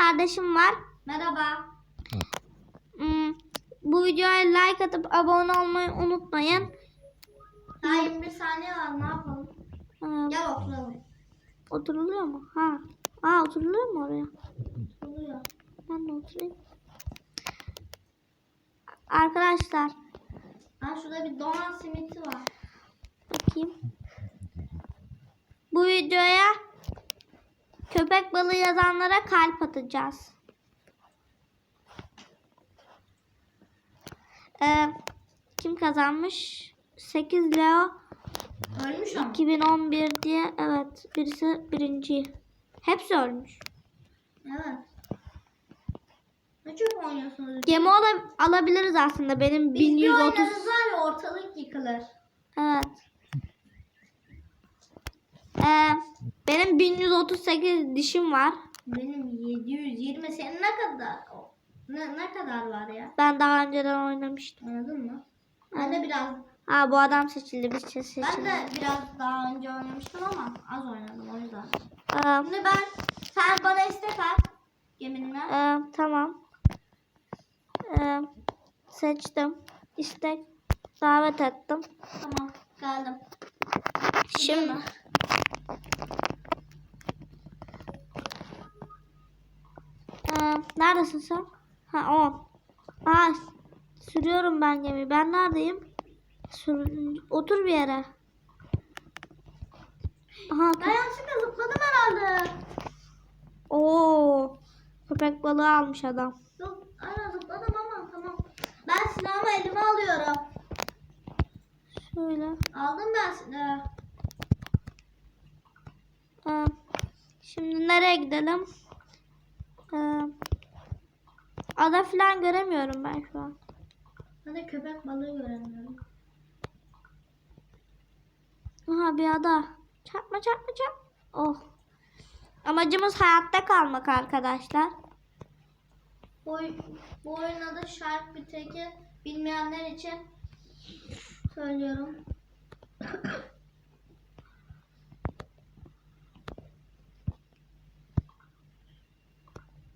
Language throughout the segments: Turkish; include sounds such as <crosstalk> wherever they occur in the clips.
kardeşim var. Merhaba. Hmm, bu videoya like atıp abone olmayı unutmayın. Daha 21 saniye var ne yapalım? Ee, Gel oturalım. oturuluyor mu? Ha. Aa oturuluyor mu oraya? Oluyor. Ben de oturayım. Arkadaşlar Ha şurada bir donat simiti var. bakayım. Bu videoya köpek balığı yazanlara kalp atacağız. Ee, kim kazanmış? 8 Leo Ölmüş ama. 2011 diye evet birisi birinci. Hepsi ölmüş. Evet. Ne çok oynuyorsunuz? Gemi ala- alabiliriz aslında benim Biz bir 1130. oynarız var ya ortalık yıkılır. Evet. Ee, benim 1138 dişim var. Benim 720 senin ne kadar ne, ne kadar var ya? Ben daha önceden oynamıştım. Anladın mı? Ben de biraz Ha bu adam seçildi bir şey seçildi. ben de biraz daha önce oynamıştım ama az oynadım o yüzden. Ee, Şimdi ben sen bana istek at geminden. e, tamam. Ee, seçtim. İstek davet ettim. Tamam geldim. Şimdi Ee, neredesin sen? Ha o. Aa, sürüyorum ben gemiyi. Ben neredeyim? Sür, otur bir yere. Aha, Ben yanlışlıkla zıpladım herhalde. Oo, köpek balığı almış adam. Yok aynen zıpladım ama tamam. Ben silahımı elime alıyorum. Şöyle. Aldım ben silahı. Ee, şimdi nereye gidelim? Ee, ada falan göremiyorum ben şu an. Ben de köpek balığı göremiyorum. Aha bir ada. Çarpma çarpma çarpma. Oh. Amacımız hayatta kalmak arkadaşlar. Bu, bu oyunun adı Shark bir teki bilmeyenler için söylüyorum. <coughs>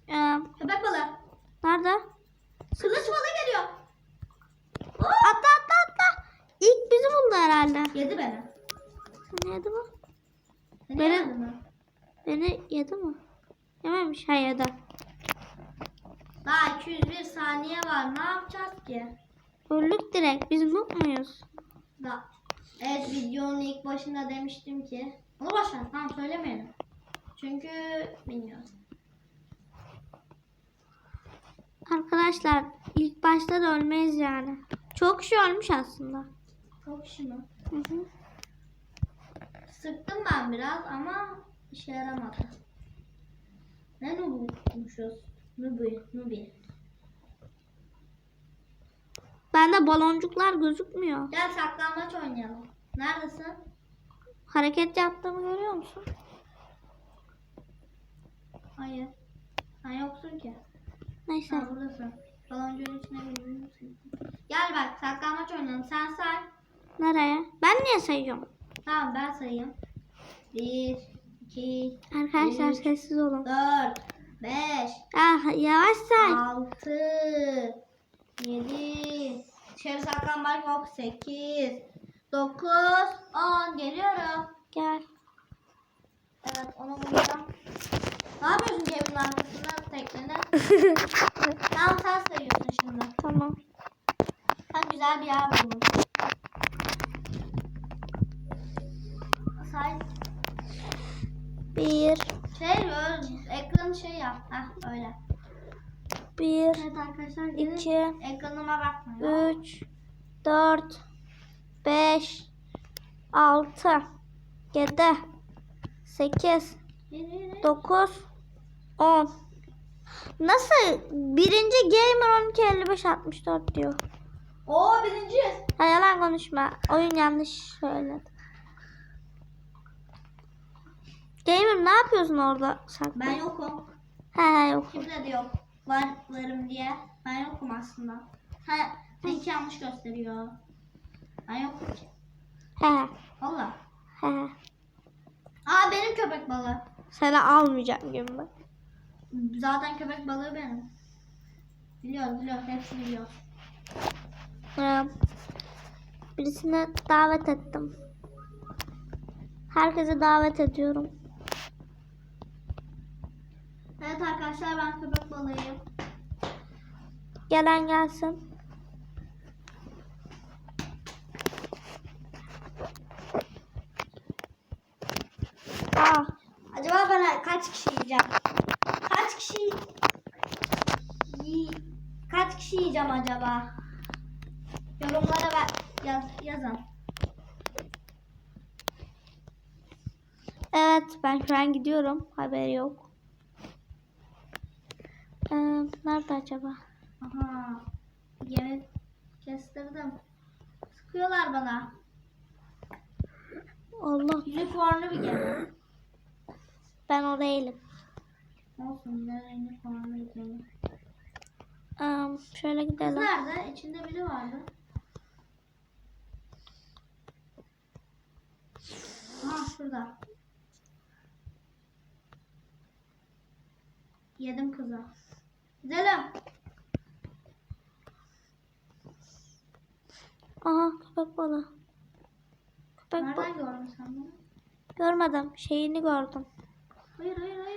Ee, Köpek balığı. Nerede? Kılıç balığı geliyor. Atla atla atla. İlk bizi buldu herhalde. Yedi beni. Seni yedi mi? Seni Beni- yemedi mi? Beni yedi mi? Yememiş. Ha yedi. Daha 201 saniye var. Ne yapacağız ki? Öldük direkt. Biz noob muyuz? Da. Evet videonun ilk başında demiştim ki. Onu başla. Tamam söylemeyelim. Çünkü bilmiyoruz. Arkadaşlar ilk başta da ölmeyiz yani. Çok kişi ölmüş aslında. Çok şunu. Hı hı. Sıktım ben biraz ama işe yaramadı. Ne nubumuşuz? Nubi, nubi. Bende baloncuklar gözükmüyor. Gel saklambaç oynayalım. Neredesin? Hareket yaptığımı görüyor musun? Hayır. Sen yoksun ki. Neyse. Ha buradasın. Baloncuğun içine girdin. Gel bak saklambaç oynayalım. Sen say. Nereye? Ben niye sayıyorum? Tamam ben sayayım. 1, 2, Arkadaşlar Üç. sessiz olun. 4, 5, Ah, yavaş say. 6, 7, dışarı saklambaç yok 8, 9, 10 geliyorum. Gel. Evet onu bulacağım. Ne yapıyorsun cebin arkasında teknede? tamam sen sayıyorsun şimdi. tamam. Sen güzel bir yer buldun. Say. Bir, Şey öyle ekranı şey yap. Heh öyle. bir, Evet arkadaşlar gelin. iki, Ekranıma bakmayın. üç, dört, beş, altı, yedi, sekiz, Yürü, yürü. 9 10 Nasıl? Birinci Gamer 12 55 64 diyor. Oo birinciyiz. Ha, yalan konuşma. Oyun yanlış söyledi. Gamer ne yapıyorsun orada? Saklı? Ben yokum. He he yok. Kimse de yok. Varlarım diye. Ben yokum aslında. Ha, seninki yanlış gösteriyor. Ben yokum ki. He he. Valla. he. Aa benim köpek balığı. Seni almayacağım gibi. Zaten köpek balığı benim. Biliyoruz biliyoruz. Hepsi biliyor. Ee, birisine davet ettim. Herkese davet ediyorum. Evet arkadaşlar ben köpek balığıyım. Gelen gelsin. Ah, Acaba ben kaç kişi yiyeceğim? Kaç kişi kaç kişi yiyeceğim acaba? Yorumlara ver, yaz, yazın. evet ben şu an gidiyorum. Haberi yok. Ee, nerede acaba? Aha. Gemi kestirdim. Sıkıyorlar bana. Allah Unicornlu bir gemi. ben o değilim. Olsun de unicornlu bir gemi. Ee, şöyle Kız gidelim. nerede? İçinde biri vardı. Aha şurada. Yedim kızı. Gidelim. Aha köpek balığı. Köpek balığı. Nereden gördün sen bunu? Görmedim. Şeyini gördüm. Hayır hayır. Hayır.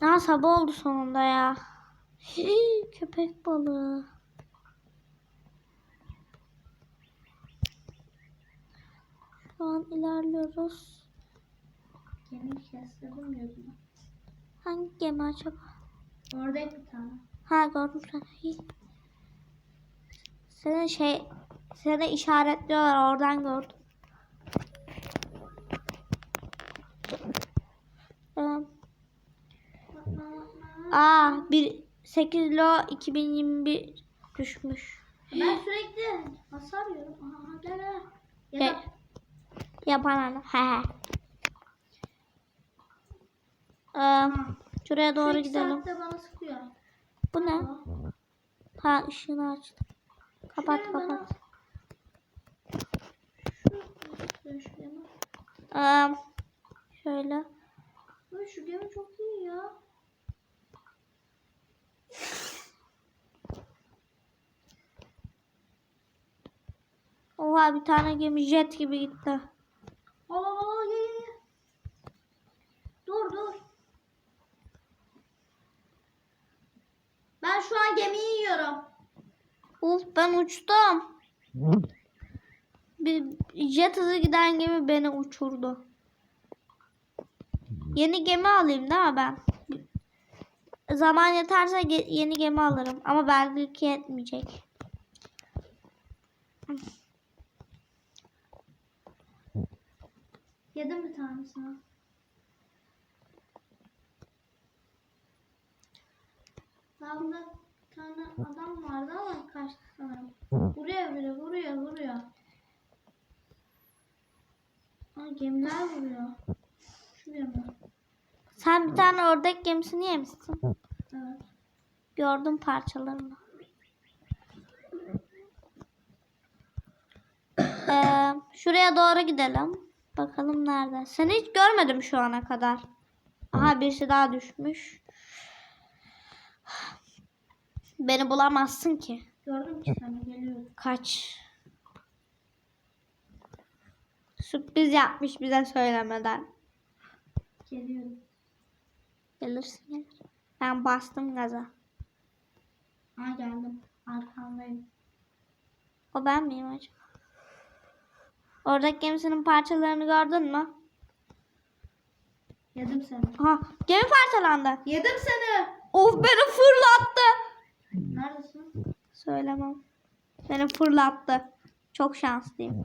Aa sabah oldu sonunda ya. Hii, köpek balığı. Şu an ilerliyoruz. Gemi kestirdim gözüme. Hangi gemi acaba? Oradaydı bir tane. Ha gördüm. Hii. Senin şey seni işaretliyorlar oradan gördüm. Aa bir 8 lo 2021 düşmüş. Ben sürekli hasar yiyorum. Aha gel gel. Ya da Yapan he. Ee, şuraya doğru şu gidelim. bana sıkıyor. Bu ne? Ha ışığını açtım. Kapat şuraya bana- kapat. Şu, şu gemi. Ee, şöyle. Ay, şu gemi çok iyi ya. Oha bir tane gemi jet gibi gitti. Al ye ye ye. Dur dur. Ben şu an gemiyi yiyorum. Uf ben uçtum. Bir jet hızı giden gemi beni uçurdu. Yeni gemi alayım değil mi ben? Zaman yeterse ge- yeni gemi alırım. Ama belki yetmeyecek. Yedim bir tanesini. Daha burada bir tane adam vardı ama kaçtı sanırım. Vuruyor biri vuruyor vuruyor. Aa, gemiler vuruyor. Şu gemi. Sen bir tane ördek gemisini yemişsin. Evet. Gördüm parçalarını. Ee, şuraya doğru gidelim. Bakalım nerede. Seni hiç görmedim şu ana kadar. Aha birisi daha düşmüş. Beni bulamazsın ki. Gördüm ki seni geliyor. Kaç. Sürpriz yapmış bize söylemeden. Geliyorum. Gelirsin gelir. Ben bastım gaza. Aa geldim. Arkandayım. O ben miyim acaba? Oradaki gemisinin parçalarını gördün mü? Yedim seni. Aha gemi parçalandı. Yedim seni. Of beni fırlattı. Neredesin? Söylemem. Beni fırlattı. Çok şanslıyım.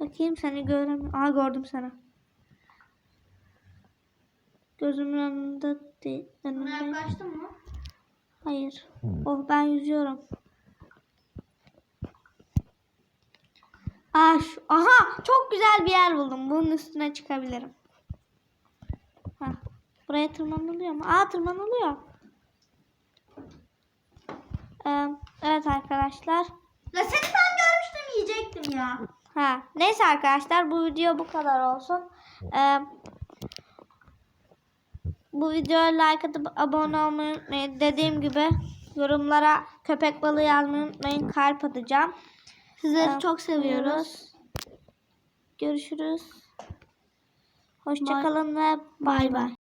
Bakayım seni göremiyorum. Aha gördüm seni. Gözümün önünde değil. Buna Önünde. yaklaştın mı? Hayır. Oh ben yüzüyorum. Aa, şu- aha çok güzel bir yer buldum. Bunun üstüne çıkabilirim. Hah, buraya tırmanılıyor mu? Aa tırmanılıyor. Ee, Evet arkadaşlar. Ya seni tam görmüştüm yiyecektim ya. Ha, neyse arkadaşlar bu video bu kadar olsun. Ee, bu videoya like atıp abone olmayı unutmayın. Dediğim gibi yorumlara köpek balığı yazmayı unutmayın. Kalp atacağım. Sizleri Ee, çok seviyoruz. Görüşürüz. Hoşçakalın ve bay bay.